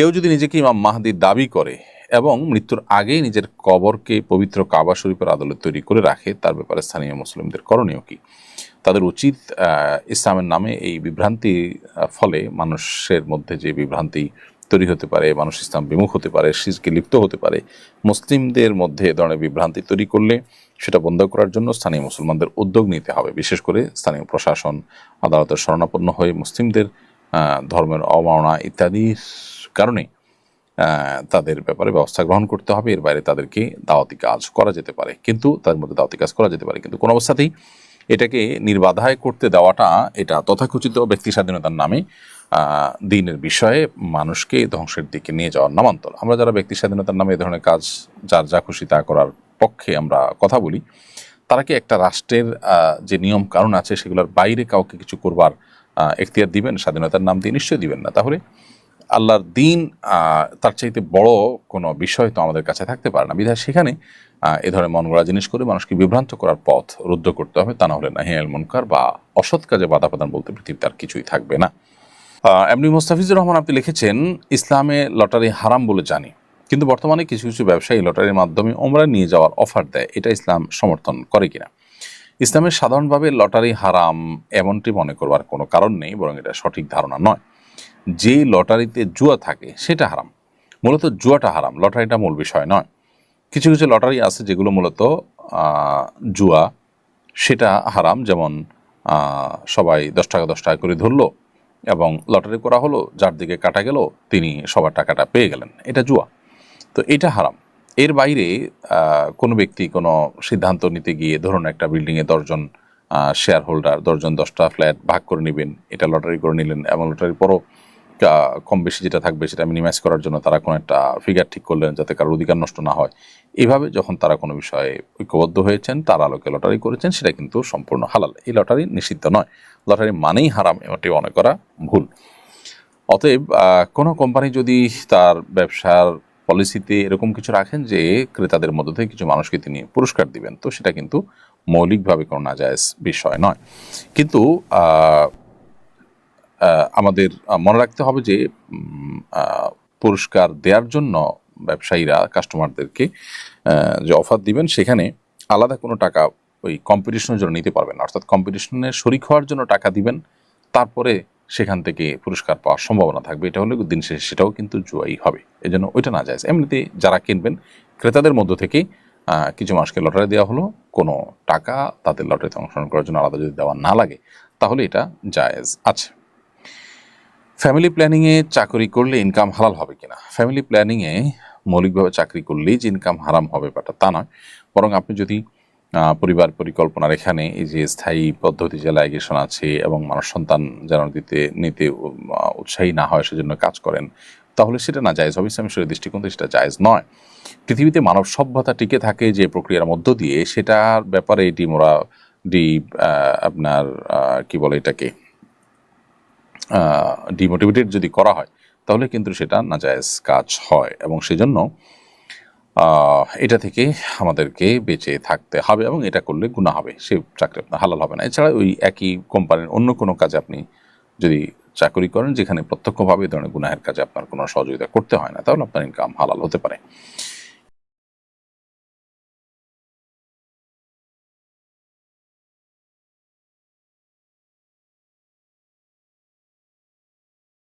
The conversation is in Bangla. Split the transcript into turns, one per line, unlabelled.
কেউ যদি নিজেকে ইমাম মাহাদি দাবি করে এবং মৃত্যুর আগেই নিজের কবরকে পবিত্র কাবা শরীফের আদালত তৈরি করে রাখে তার ব্যাপারে স্থানীয় মুসলিমদের করণীয় কি? তাদের উচিত ইসলামের নামে এই বিভ্রান্তির আহ, ফলে মানুষের মধ্যে যে বিভ্রান্তি তৈরি হতে পারে মানুষ ইসলাম বিমুখ হতে পারে শিরকে লিপ্ত হতে পারে মুসলিমদের মধ্যে এ ধরনের বিভ্রান্তি তৈরি করলে সেটা বন্ধ করার জন্য স্থানীয় মুসলমানদের উদ্যোগ নিতে হবে। বিশেষ করে স্থানীয় প্রশাসন আদালতের শরণাপন্ন হয়ে মুসলিমদের ধর্মের অবমাননা ইত্যাদির কারণে তাদের ব্যাপারে ব্যবস্থা গ্রহণ করতে হবে। এর বাইরে তাদেরকে দাওয়াতি কাজ করা যেতে পারে। কিন্তু তাদের মধ্যে দাওয়াতি কাজ করা যেতে পারে। কিন্তু কোনো অবস্থাতেই এটাকে নির্বাধায় করতে দেওয়াটা, এটা তথাকথিত ব্যক্তি স্বাধীনতার নামে দিনের বিষয়ে মানুষকে ধ্বংসের দিকে নিয়ে যাওয়ার নামান্তর। আমরা যারা ব্যক্তি স্বাধীনতার নামে এ ধরনের কাজ, যার যা খুশি তা করার পক্ষে আমরা কথা বলি, তারা কি একটা রাষ্ট্রের যে নিয়ম কারণ আছে, সেগুলোর বাইরে কাউকে কিছু করবার এখতিয়ার দিবেন? স্বাধীনতার নাম দিয়ে নিশ্চয়ই দিবেন না। তাহলে আল্লাহর দিন তার চাইতে বড় কোনো বিষয় তো আমাদের কাছে থাকতে পারে না। বিধায় সেখানে এ ধরনের মন গড়া জিনিস করে মানুষকে বিভ্রান্ত করার পথ রুদ্ধ করতে হবে। তা না হলে নাহি আল মুনকার বা অসৎ কাজে বাধা প্রদান বলতে পৃথিবীতে আর কিছুই থাকবে না। এমনি মোস্তাফিজুর রহমান আপনি লিখেছেন, ইসলামে লটারি হারাম বলে জানি। কিন্তু বর্তমানে কিছু কিছু ব্যবসায়ী লটারির মাধ্যমে ওমরা নিয়ে যাওয়ার অফার দেয়। এটা ইসলাম সমর্থন করে কিনা? ইসলামের সাধারণভাবে লটারি হারাম এমনটি মনে করবার কোনো কারণ নেই, বরং এটা সঠিক ধারণা নয়। যে লটারিতে জুয়া থাকে, সেটা হারাম। মূলত জুয়াটা হারাম, লটারিটা মূল বিষয় নয়। কিছু কিছু লটারি আছে যেগুলো মূলত জুয়া, সেটা হারাম। যেমন সবাই দশ টাকা দশ টাকা করে ধরলো এবং লটারি করা হলো, যার দিকে কাটা গেল, তিনি সবার টাকাটা পেয়ে গেলেন। এটা জুয়া। তো এটা হারাম। এর বাইরে কোনো ব্যক্তি, কোনো সিদ্ধান্ত নিতে গিয়ে ধরুন একটা বিল্ডিংয়ে দশজন শেয়ার হোল্ডার দশজন দশটা ফ্ল্যাট ভাগ করে নেবেন, এটা লটারি করে নিলেন এবং লটারির পরও আহ, কম বেশি যেটা থাকবে সেটা মিনিমাইজ করার জন্য তারা কোনো একটা ফিগার ঠিক করলেন যাতে কারোর অধিকার নষ্ট না হয়। এভাবে যখন তারা কোনো বিষয়ে ঐক্যবদ্ধ হয়েছেন তার আলোকে লটারি করেছেন সেটা কিন্তু সম্পূর্ণ হালাল। এই লটারি নিষিদ্ধ নয়। লটারি মানেই হারাম এটি মনে করা ভুল। অতএব কোনো কোম্পানি যদি তার ব্যবসার পলিসিতে এরকম কিছু রাখেন যে ক্রেতাদের মধ্য থেকে কিছু মানুষকে তিনি পুরস্কার দিবেন তো সেটা কিন্তু মৌলিকভাবে কোনো নাজায়জ বিষয় নয়। কিন্তু আমাদের মনে রাখতে হবে যে পুরস্কার দেওয়ার জন্য ব্যবসায়ীরা কাস্টমারদেরকে যে অফার দিবেন, সেখানে আলাদা কোনো টাকা ওই কম্পিটিশনের জন্য নিতে পারবেন না। অর্থাৎ কম্পিটিশনে শরিক হওয়ার জন্য টাকা দিবেন, তারপরে সেখান থেকে পুরস্কার পাওয়ার সম্ভাবনা থাকবে। এটা হলে দিন শেষে সেটাও কিন্তু জুয়াই হবে। এই জন্য ওইটা না যায়। এমনিতে যারা কিনবেন, ক্রেতাদের মধ্য থেকে কিছু মানুষকে লটারি দেওয়া হলো, কোনো টাকা তাদের লটারিতে অংশগ্রহণ করার জন্য আলাদা যদি দেওয়া না লাগে, তাহলে এটা জায়েজ আছে। ফ্যামিলি প্ল্যানিংয়ে চাকরি করলে ইনকাম হালাল হবে কিনা? ফ্যামিলি প্ল্যানিংয়ে মৌলিকভাবে চাকরি করলেই যে ইনকাম হারাম হবে ব্যাপারটা তা নয়। বরং আপনি যদি পরিবার পরিকল্পনার এখানে এই যে স্থায়ী পদ্ধতি যে লাইগেশন আছে এবং মানুষ সন্তান যেন দিতে, নিতে উৎসাহী না হয় সেজন্য কাজ করেন, তাহলে সেটা না জায়েজ হবে। ইসলামী শরীর দৃষ্টিকোণ সেটা জায়েজ নয়। পৃথিবীতে মানব সভ্যতা টিকে থাকে যে প্রক্রিয়ার মধ্য দিয়ে, সেটার ব্যাপারে এটি মোরা ডি আপনার কি বলে এটাকে ডিমোটিভেটেড যদি করা হয়, তাহলে কিন্তু সেটা নাজায়েজ কাজ হয় এবং সেজন্য এটা থেকে আমাদেরকে বেঁচে থাকতে হবে এবং এটা করলে গুণা হবে, সে চাকরি আপনার হালাল হবে না। এছাড়া ওই একই কোম্পানির অন্য কোনো কাজে আপনি যদি চাকরি করেন, যেখানে প্রত্যক্ষভাবে এই ধরনের গুনাহের কাজে আপনার কোনো সহযোগিতা করতে হয় না, তাহলে আপনার ইনকাম হালাল হতে পারে।